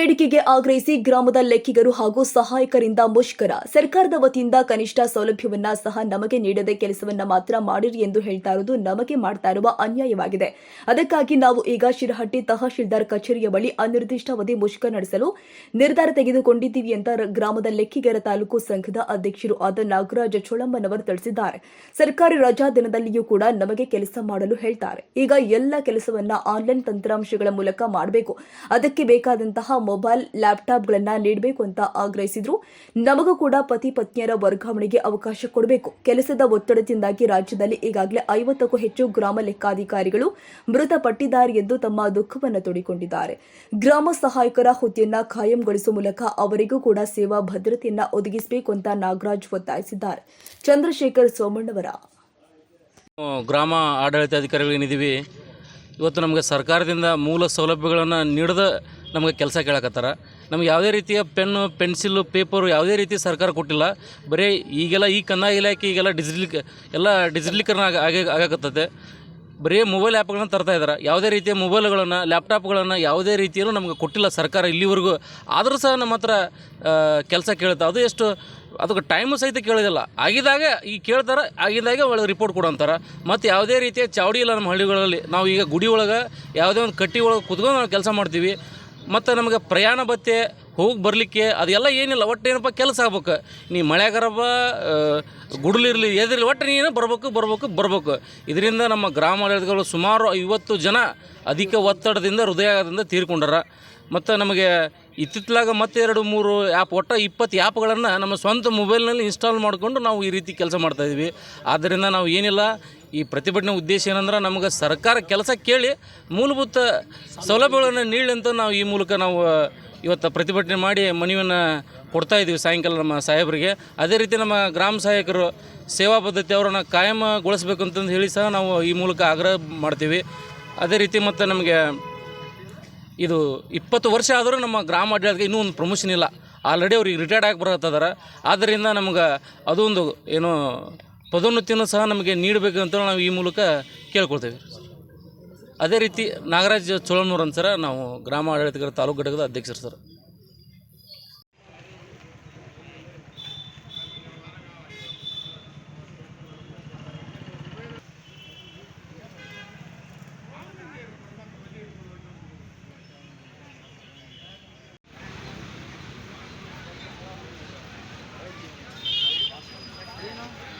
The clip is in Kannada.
ಬೇಡಿಕೆಗೆ ಆಗ್ರಹಿಸಿ ಗ್ರಾಮದ ಲೆಕ್ಕಿಗರು ಹಾಗೂ ಸಹಾಯಕರಿಂದ ಮುಷ್ಕರ. ಸರ್ಕಾರದ ವತಿಯಿಂದ ಕನಿಷ್ಠ ಸೌಲಭ್ಯವನ್ನ ಸಹ ನಮಗೆ ನೀಡದೆ ಕೆಲಸವನ್ನ ಮಾತ್ರ ಮಾಡಿರಿ ಎಂದು ಹೇಳ್ತಾ ಇರುವುದು ನಮಗೆ ಮಾಡ್ತಾ ಇರುವ ಅನ್ಯಾಯವಾಗಿದೆ. ಅದಕ್ಕಾಗಿ ನಾವು ಈಗ ಶಿರಹಟ್ಟಿ ತಹಶೀಲ್ದಾರ್ ಕಚೇರಿಯ ಬಳಿ ಅನಿರ್ದಿಷ್ಟಾವಧಿ ಮುಷ್ಕರ ನಡೆಸಲು ನಿರ್ಧಾರ ತೆಗೆದುಕೊಂಡಿದ್ದೀವಿ ಅಂತ ಗ್ರಾಮದ ಲೆಕ್ಕಿಗರ ತಾಲೂಕು ಸಂಘದ ಅಧ್ಯಕ್ಷರು ಆದ ನಾಗರಾಜ ಚೋಳಮ್ಮನವರು ತಿಳಿಸಿದ್ದಾರೆ. ಸರ್ಕಾರಿ ರಜಾ ದಿನದಲ್ಲಿಯೂ ಕೂಡ ನಮಗೆ ಕೆಲಸ ಮಾಡಲು ಹೇಳ್ತಾರೆ. ಈಗ ಎಲ್ಲ ಕೆಲಸವನ್ನ ಆನ್ಲೈನ್ ತಂತ್ರಾಂಶಗಳ ಮೂಲಕ ಮಾಡಬೇಕು. ಅದಕ್ಕೆ ಬೇಕಾದಂತಹ ಮೊಬೈಲ್, ಲ್ಯಾಪ್ಟಾಪ್ಗಳನ್ನ ನೀಡಬೇಕು ಅಂತ ಆಗ್ರಹಿಸಿದ್ರು. ನಮಗೂ ಕೂಡ ಪತಿ ಪತ್ನಿಯರ ವರ್ಗಾವಣೆಗೆ ಅವಕಾಶ ಕೊಡಬೇಕು. ಕೆಲಸದ ಒತ್ತಡದಿಂದಾಗಿ ರಾಜ್ಯದಲ್ಲಿ ಈಗಾಗಲೇ ಐವತ್ತಕ್ಕೂ ಹೆಚ್ಚು ಗ್ರಾಮ ಲೆಕ್ಕಾಧಿಕಾರಿಗಳು ಮೃತಪಟ್ಟಿದ್ದಾರೆ ಎಂದು ತಮ್ಮ ದುಃಖವನ್ನು ತೋಡಿಕೊಂಡಿದ್ದಾರೆ. ಗ್ರಾಮ ಸಹಾಯಕರ ಹುದ್ದೆಯನ್ನ ಖಾಯಂಗೊಳಿಸುವ ಮೂಲಕ ಅವರಿಗೂ ಕೂಡ ಸೇವಾ ಭದ್ರತೆಯನ್ನ ಒದಗಿಸಬೇಕು ಅಂತ ನಾಗರಾಜ್ ಒತ್ತಾಯಿಸಿದ್ದಾರೆ. ಚಂದ್ರಶೇಖರ್ ಸೋಮಣ್ಣವರ. ಗ್ರಾಮ ಆಡಳಿತಾಧಿಕಾರಿಗಳೇನಿದ್ದೀವಿ ಇವತ್ತು ನಮಗೆ ಸರ್ಕಾರದಿಂದ ಮೂಲ ಸೌಲಭ್ಯಗಳನ್ನು ನೀಡದ ನಮಗೆ ಕೆಲಸ ಕೇಳಕತ್ತಾರ. ನಮ್ಗೆ ಯಾವುದೇ ರೀತಿಯ ಪೆನ್ನು ಪೆನ್ಸಿಲ್ಲು ಪೇಪರು ಯಾವುದೇ ರೀತಿ ಸರ್ಕಾರ ಕೊಟ್ಟಿಲ್ಲ. ಬರೀ ಈಗೆಲ್ಲ ಈ ಕನ್ನಡ ಇಲಾಖೆ ಈಗೆಲ್ಲ ಡಿಜಿಟಲ್ ಎಲ್ಲ ಡಿಜಿಟಲೀಕರಣ ಆಗ ಆಗ, ಆಗಕತ್ತತೆ. ಬರೀ ಮೊಬೈಲ್ ಆ್ಯಪ್ಗಳನ್ನು ತರ್ತಾ ಇದ್ದಾರೆ ಯಾವುದೇ ರೀತಿಯ ಮೊಬೈಲ್ಗಳನ್ನು ಲ್ಯಾಪ್ಟಾಪ್ಗಳನ್ನು ಯಾವುದೇ ರೀತಿಯಲ್ಲೂ ನಮಗೆ ಕೊಟ್ಟಿಲ್ಲ ಸರ್ಕಾರ ಇಲ್ಲಿವರೆಗೂ. ಆದರೂ ಸಹ ನಮ್ಮ ಹತ್ರ ಕೆಲಸ ಕೇಳುತ್ತೆ. ಅದು ಎಷ್ಟು ಅದಕ್ಕೆ ಟೈಮು ಸಹಿತ ಕೇಳೋದಿಲ್ಲ. ಆಗಿದಾಗ ಈ ಕೇಳ್ತಾರೆ ಆಗಿದಾಗ ಒಳಗೆ ರಿಪೋರ್ಟ್ ಕೊಡೋ ಅಂತಾರೆ ಮತ್ತು ಯಾವುದೇ ರೀತಿಯ ಚಾವಡಿ ಇಲ್ಲ ನಮ್ಮ ಹಳ್ಳಿಗಳಲ್ಲಿ. ನಾವು ಈಗ ಗುಡಿ ಒಳಗೆ ಯಾವುದೇ ಒಂದು ಕಟ್ಟಿ ಒಳಗೆ ಕುತ್ಕೊಂಡು ನಾವು ಕೆಲಸ ಮಾಡ್ತೀವಿ. ಮತ್ತು ನಮಗೆ ಪ್ರಯಾಣ ಭತ್ತೆ ಹೋಗಿ ಬರಲಿಕ್ಕೆ ಅದೆಲ್ಲ ಏನಿಲ್ಲ. ಒಟ್ಟು ಏನಪ್ಪ ಕೆಲಸ ಆಗ್ಬೇಕು. ನೀ ಮಳೆಗರಬ ಗುಡ್ಲಿರಲಿ ಎದಿರಲಿ, ಒಟ್ಟು ನೀನು ಬರ್ಬೇಕು ಬರ್ಬೇಕು ಬರ್ಬೇಕು. ಇದರಿಂದ ನಮ್ಮ ಗ್ರಾಮ ಸುಮಾರು ಐವತ್ತು ಜನ ಅಧಿಕ ಒತ್ತಡದಿಂದ ಹೃದಯದಿಂದ ತೀರ್ಕೊಂಡಾರ. ಮತ್ತು ನಮಗೆ ಇತ್ತಿತ್ತಲಾಗ ಮತ್ತೆ ಎರಡು ಮೂರು ಆ್ಯಪ್ ಒಟ್ಟು ಇಪ್ಪತ್ತು ಆ್ಯಪ್ಗಳನ್ನು ನಮ್ಮ ಸ್ವಂತ ಮೊಬೈಲ್ನಲ್ಲಿ ಇನ್ಸ್ಟಾಲ್ ಮಾಡಿಕೊಂಡು ನಾವು ಈ ರೀತಿ ಕೆಲಸ ಮಾಡ್ತಾಯಿದ್ವಿ ಆದ್ದರಿಂದ ನಾವು ಏನಿಲ್ಲ, ಈ ಪ್ರತಿಭಟನೆ ಉದ್ದೇಶ ಏನಂದ್ರೆ ನಮಗೆ ಸರ್ಕಾರ ಕೆಲಸ ಕೇಳಿ ಮೂಲಭೂತ ಸೌಲಭ್ಯಗಳನ್ನು ನೀಡಲಿ ಅಂತ ನಾವು ಈ ಮೂಲಕ ನಾವು ಇವತ್ತು ಪ್ರತಿಭಟನೆ ಮಾಡಿ ಮನವಿಯನ್ನು ಕೊಡ್ತಾ ಇದ್ದೀವಿ ಸಾಯಂಕಾಲ ನಮ್ಮ ಸಾಹೇಬರಿಗೆ. ಅದೇ ರೀತಿ ನಮ್ಮ ಗ್ರಾಮ ಸಹಾಯಕರು ಸೇವಾ ಪದ್ಧತಿ ಅವರನ್ನು ಕಾಯಮಗೊಳಿಸ್ಬೇಕು ಅಂತಂದು ಹೇಳಿ ಸಹ ನಾವು ಈ ಮೂಲಕ ಆಗ್ರಹ ಮಾಡ್ತೀವಿ. ಅದೇ ರೀತಿ ಮತ್ತು ನಮಗೆ ಇದು ಇಪ್ಪತ್ತು ವರ್ಷ ಆದರೂ ನಮ್ಮ ಗ್ರಾಮ ಆಡಳಿತಕ್ಕೆ ಇನ್ನೂ ಒಂದು ಪ್ರಮೋಷನ್ ಇಲ್ಲ. ಆಲ್ರೆಡಿ ಅವ್ರಿಗೆ ರಿಟೈರ್ಡ್ ಆಗಿ ಬರತ್ತದಾರ ಆದ್ದರಿಂದ ನಮ್ಗೆ ಅದೊಂದು ಏನು ಪದೋನ್ನತಿಯನ್ನು ಸಹ ನಮಗೆ ನೀಡಬೇಕು ಅಂತ ನಾವು ಈ ಮೂಲಕ ಕೇಳ್ಕೊಳ್ತೇವೆ. ಅದೇ ರೀತಿ ನಾಗರಾಜ್ ಚೋಳನೂರ್ ಅಂತ ಸರ ನಾವು ಗ್ರಾಮ ಆಡಳಿತಗಾರ ತಾಲೂಕು ಘಟಕದ ಅಧ್ಯಕ್ಷರು ಸರ್. Ayun o.